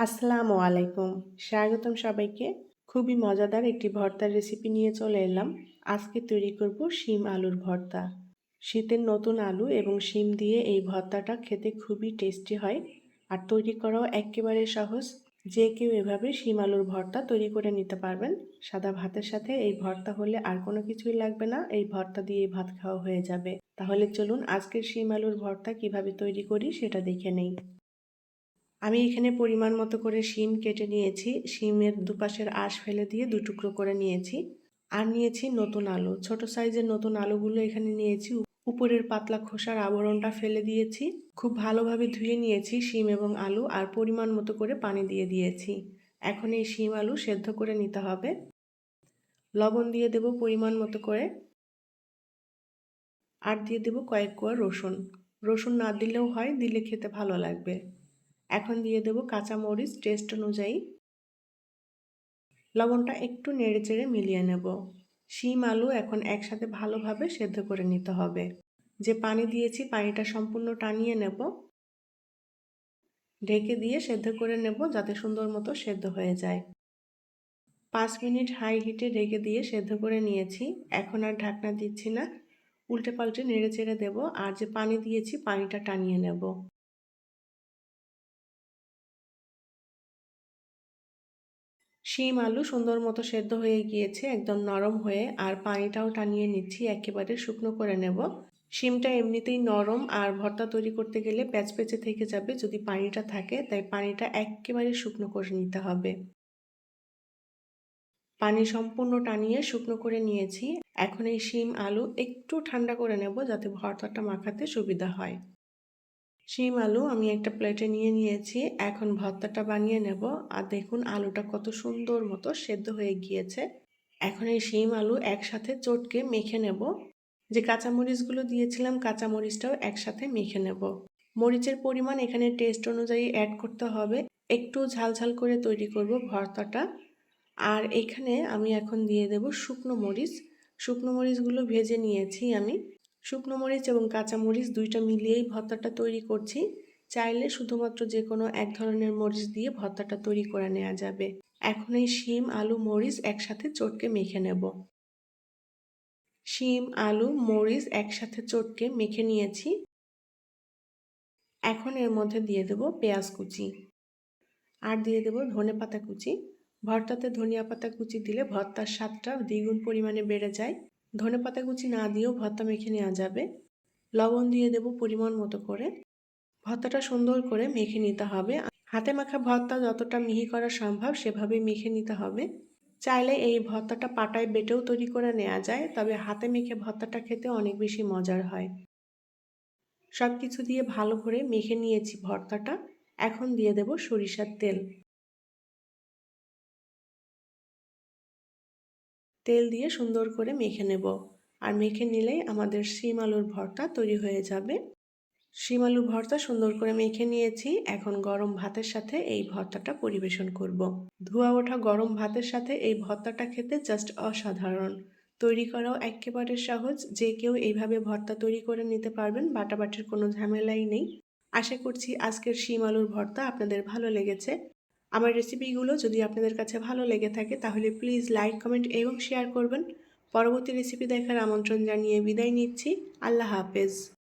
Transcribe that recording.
আসসালামু আলাইকুম। স্বাগতম সবাইকে। খুবই মজাদার একটি ভর্তার রেসিপি নিয়ে চলে এলাম। আজকে তৈরি করব শিম আলুর ভর্তা। শীতের নতুন আলু এবং শিম দিয়ে এই ভর্তাটা খেতে খুবই টেস্টি হয়। আর তৈরি করাও একেবারে সহজ। যে কেউ এভাবে শিম আলুর ভর্তা তৈরি করে নিতে পারবেন। সাদা ভাতের সাথে এই ভর্তা হলে আর কোনো কিছুই লাগবে না। এই ভর্তা দিয়ে ভাত খাওয়া হয়ে যাবে। তাহলে চলুন আজকের শিম আলুর ভর্তা কীভাবে তৈরি করি সেটা দেখে নেই। আমি এখানে পরিমাণ মতো করে শিম কেটে নিয়েছি। শিমের দুপাশের আঁশ ফেলে দিয়ে দু টুকরো করে নিয়েছি। আর নিয়েছি নতুন আলু। ছোট সাইজের নতুন আলুগুলো এখানে নিয়েছি। উপরের পাতলা খোসার আবরণটা ফেলে দিয়েছি। খুব ভালোভাবে ধুয়ে নিয়েছি শিম এবং আলু আর পরিমাণ মতো করে পানি দিয়ে দিয়েছি। এখন এই শিম আলু সেদ্ধ করে নিতে হবে। লবণ দিয়ে দেব পরিমাণ মতো করে। আর দিয়ে দেব কয়েক কোয়া রসুন। রসুন না দিলেও হয়, দিলে খেতে ভালো লাগবে। এখন দিয়ে দেব কাঁচামরিচ টেস্ট অনুযায়ী। লবণটা একটু নেড়ে চেড়ে মিলিয়ে নেব। শিম, আলু এখন একসাথে ভালোভাবে সেদ্ধ করে নিতে হবে। যে পানি দিয়েছি পানিটা সম্পূর্ণ টানিয়ে নেব। ঢেকে দিয়ে সেদ্ধ করে নেব যাতে সুন্দর মতো সেদ্ধ হয়ে যায়। পাঁচ মিনিট হাই হিটে ঢেকে দিয়ে সেদ্ধ করে নিয়েছি। এখন আর ঢাকনা দিচ্ছি না। উল্টে পাল্টে নেড়ে চেড়ে দেবো। আর যে পানি দিয়েছি পানিটা টানিয়ে নেব। শিম আলু সুন্দর মতো সেদ্ধ হয়ে গিয়েছে, একদম নরম হয়ে। আর পানিটাও টানিয়ে নিচ্ছি, একেবারে শুকনো করে নেব। শিমটা এমনিতেই নরম, আর ভর্তা তৈরি করতে গেলে প্যাচপেচে থেকে যাবে যদি পানিটা থাকে, তাই পানিটা একেবারে শুকনো করে নিতে হবে। পানি সম্পূর্ণ টানিয়ে শুকনো করে নিয়েছি। এখন এই শিম আলু একটু ঠান্ডা করে নেব যাতে ভর্তাটা মাখাতে সুবিধা হয়। শিম আলু আমি একটা প্লেটে নিয়ে নিয়েছি। এখন ভর্তাটা বানিয়ে নেব। আর দেখুন, আলুটা কত সুন্দর মতো সেদ্ধ হয়ে গিয়েছে। এখন এই শিম আলু একসাথে চটকে মেখে নেব। যে কাঁচামরিচগুলো দিয়েছিলাম, কাঁচামরিচটাও একসাথে মেখে নেব। মরিচের পরিমাণ এখানে টেস্ট অনুযায়ী অ্যাড করতে হবে। একটু ঝাল ঝাল করে তৈরি করব ভর্তাটা। আর এখানে আমি এখন দিয়ে দেব শুকনো মরিচ। শুকনো মরিচগুলো ভেজে নিয়েছি আমি। শুকনো মরিচ এবং কাঁচা মরিচ দুইটা মিলিয়েই ভর্তাটা তৈরি করছি। চাইলে শুধুমাত্র যে কোনো এক ধরনের মরিচ দিয়ে ভর্তাটা তৈরি করে নেওয়া যাবে। এখন এই শিম, আলু, মরিচ একসাথে চটকে মেখে নেব। শিম, আলু, মরিচ একসাথে চটকে মেখে নিয়েছি। এখন এর মধ্যে দিয়ে দেব পেঁয়াজ কুচি। আর দিয়ে দেব ধনে পাতা কুচি। ভর্তাতে ধনিয়া পাতা কুচি দিলে ভর্তার স্বাদটা দ্বিগুণ পরিমাণে বেড়ে যায়। ধনে পাতা কুচি না দিয়েও ভর্তা মেখে নেওয়া যাবে। লবণ দিয়ে দেব পরিমাণ মতো করে। ভর্তাটা সুন্দর করে মেখে নিতে হবে। হাতে মাখা ভর্তা যতটা মিহি করা সম্ভব সেভাবে মেখে নিতে হবে। চাইলে এই ভর্তাটা পাটায় বেটেও তৈরি করে নেওয়া যায়, তবে হাতে মেখে ভর্তাটা খেতে অনেক বেশি মজার হয়। সব কিছু দিয়ে ভালো করে মেখে নিয়েছি ভর্তাটা। এখন দিয়ে দেব সরিষার তেল। তেল দিয়ে সুন্দর করে মেখে নেব। আর মেখে নিলেই আমাদের শিম আলুর ভর্তা তৈরি হয়ে যাবে। শিম আলুর ভর্তা সুন্দর করে মেখে নিয়েছি। এখন গরম ভাতের সাথে এই ভর্তাটা পরিবেশন করব। ধোয়া ওঠা গরম ভাতের সাথে এই ভর্তাটা খেতে জাস্ট অসাধারণ। তৈরি করাও একেবারে সহজ। যে কেউ এইভাবে ভর্তা তৈরি করে নিতে পারবেন, বাটাবাটির কোনো ঝামেলাই নেই। আশা করছি আজকের শিম আলুর ভর্তা আপনাদের ভালো লেগেছে। আমার রেসিপিগুলো যদি আপনাদের কাছে ভালো লেগে থাকে, তাহলে প্লিজ লাইক কমেন্ট এবং শেয়ার করবেন। পরবর্তী রেসিপি দেখার আমন্ত্রণ জানিয়ে বিদায় নিচ্ছি। আল্লাহ হাফেজ।